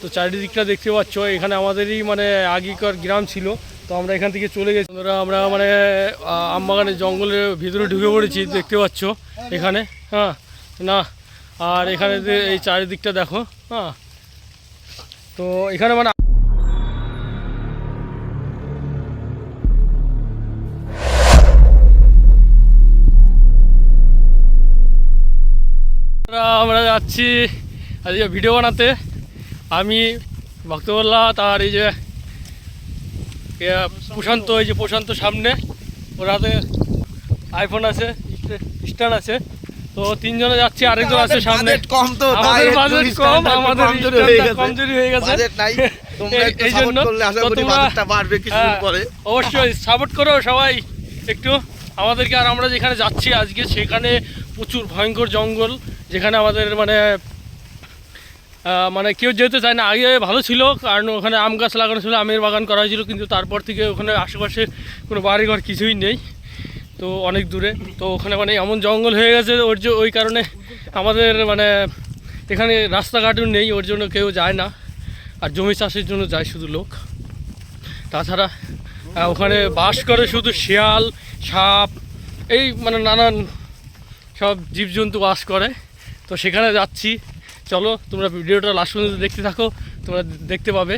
তো চারিদিকটা দেখতে পাচ্ছ, এখানে আমাদেরই মানে আগেকার গ্রাম ছিল, তো আমরা এখান থেকে চলে গেছি। বন্ধুরা, আমরা মানে আমবাগানের জঙ্গলের ভিতরে ঢুকে পড়েছি, দেখতে পাচ্ছ এখানে হ্যাঁ না, আর এখানে এই চারিদিকটা দেখো হ্যাঁ তো এখানে মানে আমরা যাচ্ছি, আজকে ভিডিও বানাতে। আমি ভক্তবল্লা তার এই যে প্রশান্ত এই যে প্রশান্ত সামনে ওর হাতে আইফোন আছে স্ট্যান্ড আছে। তো তিনজনে যাচ্ছি আরেকজন আছে সামনে। কম তো আমাদের বাজেট কম আমাদের কমজোরি হয়ে গেছে। এই- জন্য হ্যাঁ, অবশ্যই সাপোর্ট করো সবাই একটু। আমাদেরকে আর আমরা যেখানে যাচ্ছি আজকে সেখানে প্রচুর ভয়ঙ্কর জঙ্গল যেখানে আমাদের মানে মানে কেউ যেতে চায় না, আগে ভালো ছিল, কারণ ওখানে আম গাছ লাগানো ছিল, আমের বাগান করা হয়েছিল, কিন্তু তারপর থেকে ওখানে আশেপাশে কোনো বাড়িঘর কিছুই নেই, তো অনেক দূরে। তো ওখানে মানে এমন জঙ্গল হয়ে গেছে, ওর যে ওই কারণে আমাদের মানে এখানে রাস্তাঘাটও নেই, ওর জন্য কেউ যায় না, আর জমি চাষের জন্য যায় শুধু লোক। তাছাড়া ওখানে বাস করে শুধু শিয়াল, সাপ, এই মানে নানান সব জীবজন্তু বাস করে, তো সেখানে যাচ্ছি। চলো, তোমরা ভিডিওটা লাস্ট পর্যন্ত দেখতে থাকো, তোমরা দেখতে পাবে।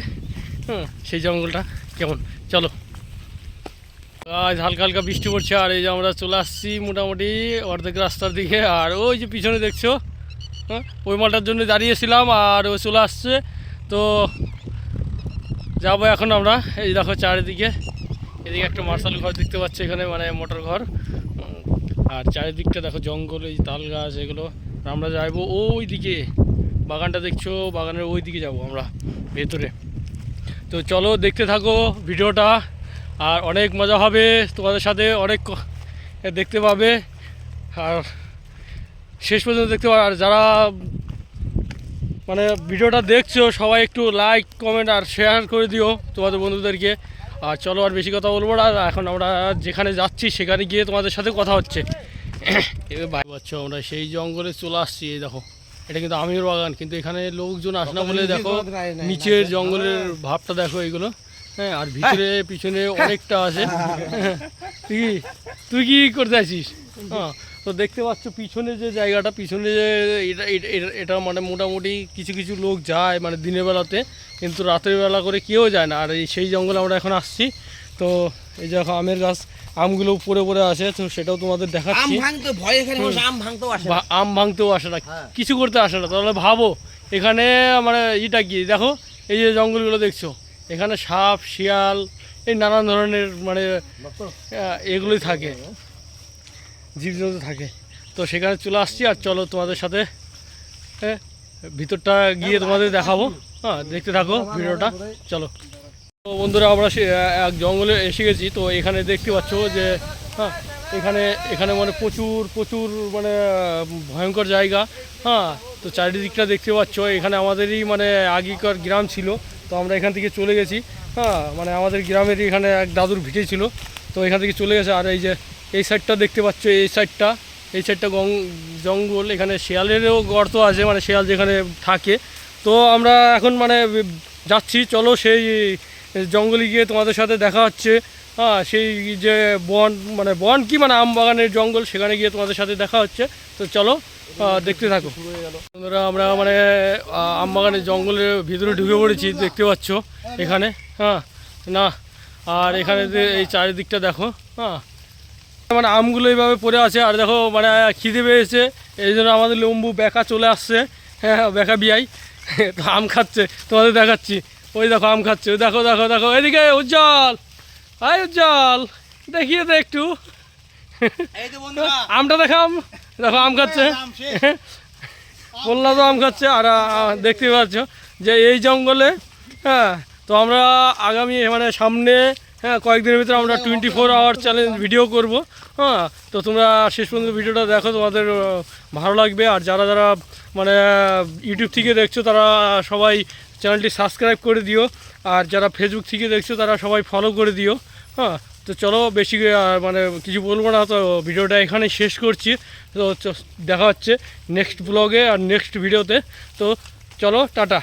হুম, সেই জঙ্গলটা কেমন? চলো। আজ হালকা হালকা বৃষ্টি পড়ছে, আর এই যে আমরা চলে আসছি মোটামুটি অর্ধেক রাস্তার দিকে, আর ওই যে পিছনে দেখছ? হ্যাঁ ওই মালটার জন্য দাঁড়িয়েছিলাম, আর ও চলে আসছে। তো যাব এখন আমরা, এই দেখো চারিদিকে। এদিকে একটা মার্শাল ঘর দেখতে পাচ্ছি এখানে মানে মোটর ঘর। আর চারিদিকটা দেখো জঙ্গল, এই তাল গাছ, এগুলো। আমরা যাইবো ওই দিকে বাগানটা দেখছ, বাগানের ওই দিকে যাব আমরা, ভেতরে। তো চলো, দেখতে থাকো ভিডিওটা, আর অনেক মজা হবে তোমাদের সাথে, অনেক দেখতে পাবে। আর শেষ পর্যন্ত দেখতে পাবে, আর যারা মানে ভিডিওটা দেখছ, সবাই একটু লাইক কমেন্ট আর শেয়ার করে দিও তোমাদের বন্ধুদেরকে। আর চলো, আর বেশি কথা বলব না এখন আমরা যেখানে যাচ্ছি, সেখানে গিয়ে তোমাদের সাথে কথা হচ্ছে। এবার পাচ্ছ আমরা সেই জঙ্গলে চলে আসছি, এই দেখো। এটা কিন্তু আমির বাগান কিন্তু এখানে লোকজন আসে না বলে দেখো নিচের জঙ্গলের ভাবটা দেখো এগুলো হ্যাঁ আর ভিতরে পিছনে অনেকটা আছে। তুই তুই কি করতে আছিস? হ্যাঁ তো দেখতে পাচ্ছ পিছনে যে জায়গাটা পিছনে যে এটা এটা- এটা- এটা মানে মোটামুটি কিছু কিছু লোক যায় মানে দিনের বেলাতে কিন্তু রাতের বেলা করে কেউ যায় না। আর এই সেই জঙ্গলে আমরা এখন আসছি। তো এই দেখো আমের গাছ আমগুলো উপরে পড়ে আসে তো সেটাও তোমাদের আম দেখাচ্ছি ভাঙতে ভয় এখানে বসে আম ভাঙতেও আসে বা আম ভাঙতেও আসে না। হ্যাঁ। কিছু করতে আসে না। তাহলে ভাবো এখানে মানে ইটা কি? দেখো এই যে জঙ্গলগুলো দেখছ এখানে সাপ শিয়াল এই নানান ধরনের মানে এগুলোই থাকে। জীবজন্তু থাকে। তো সেখানে চলে আসছি আর চলো তোমাদের সাথে হ্যাঁ, ভিতরটা গিয়ে তোমাদের দেখাবো। হ্যাঁ দেখতে থাকো ভিডিওটা। চলো। তো বন্ধুরা, আমরা এক জঙ্গলে এসে গেছি। তো এখানে দেখতে পাচ্ছ যে হ্যাঁ এখানে এখানে মানে প্রচুর প্রচুর মানে ভয়ঙ্কর জায়গা। হ্যাঁ তো চারিদিকটা দেখতে পাচ্ছ। এখানে আমাদেরই মানে আগেকার গ্রাম ছিল। তো আমরা এখান থেকে চলে গেছি। হ্যাঁ মানে আমাদের গ্রামেরই এখানে এক দাদুর ভিটে ছিল। তো এখান থেকে চলে গেছে। আর এই যে, এই সাইডটা দেখতে পাচ্ছ, এই সাইডটা এই সাইডটা জঙ্গল, এখানে শেয়ালেরও গর্ত আছে মানে শেয়াল যেখানে থাকে। তো আমরা এখন মানে যাচ্ছি। চলো সেই জঙ্গলে গিয়ে তোমাদের সাথে দেখা হচ্ছে। হ্যাঁ সেই যে বন মানে বন কি মানে আম বাগানের জঙ্গল, সেখানে গিয়ে তোমাদের সাথে দেখা হচ্ছে। তো চলো দেখতে থাকো। বন্ধুরা, আমরা মানে আম বাগানের জঙ্গলের ভিতরে ঢুকে পড়েছি, দেখতে পাচ্ছ এখানে। হ্যাঁ না, আর এখানে যে এই চারিদিকটা দেখো। হ্যাঁ মানে আমগুলো এইভাবে পড়ে আছে, আর দেখো মানে খিদে পেয়েছে। এই জন্য আমাদের লম্বু বেকা চলে আসছে। হ্যাঁ বেকা বিয়াই। তো আম খাচ্ছে, তোমাদের দেখাচ্ছি। ওই দেখো আম খাচ্ছে দেখো দেখো দেখো এদিকে উজ্জ্বল আয় উজ্জ্বল দেখিয়ে দে একটু। আমটা দেখাম দেখো আম খাচ্ছে। তো আম খাচ্ছে আর দেখতে পাচ্ছ যে এই জঙ্গলে হ্যাঁ তো আমরা আগামী মানে সামনে হ্যাঁ কয়েকদিনের ভিতরে আমরা twenty four hour challenge video করব হ্যাঁ তো তোমরা শেষ পর্যন্ত ভিডিওটা দেখো তোমাদের ভালো লাগবে। আর যারা যারা মানে ইউটিউব থেকে দেখছ তারা সবাই চ্যানেলটি সাবস্ক্রাইব করে দিও। আর যারা ফেসবুক থেকে দেখছ তারা সবাই ফলো করে দিও হ্যাঁ। তো চলো বেশি মানে কিছু বলব না তো ভিডিওটা এখানে শেষ করছি। তো দেখা হচ্ছে নেক্সট ব্লগে আর নেক্সট ভিডিওতে তো চলো টাটা।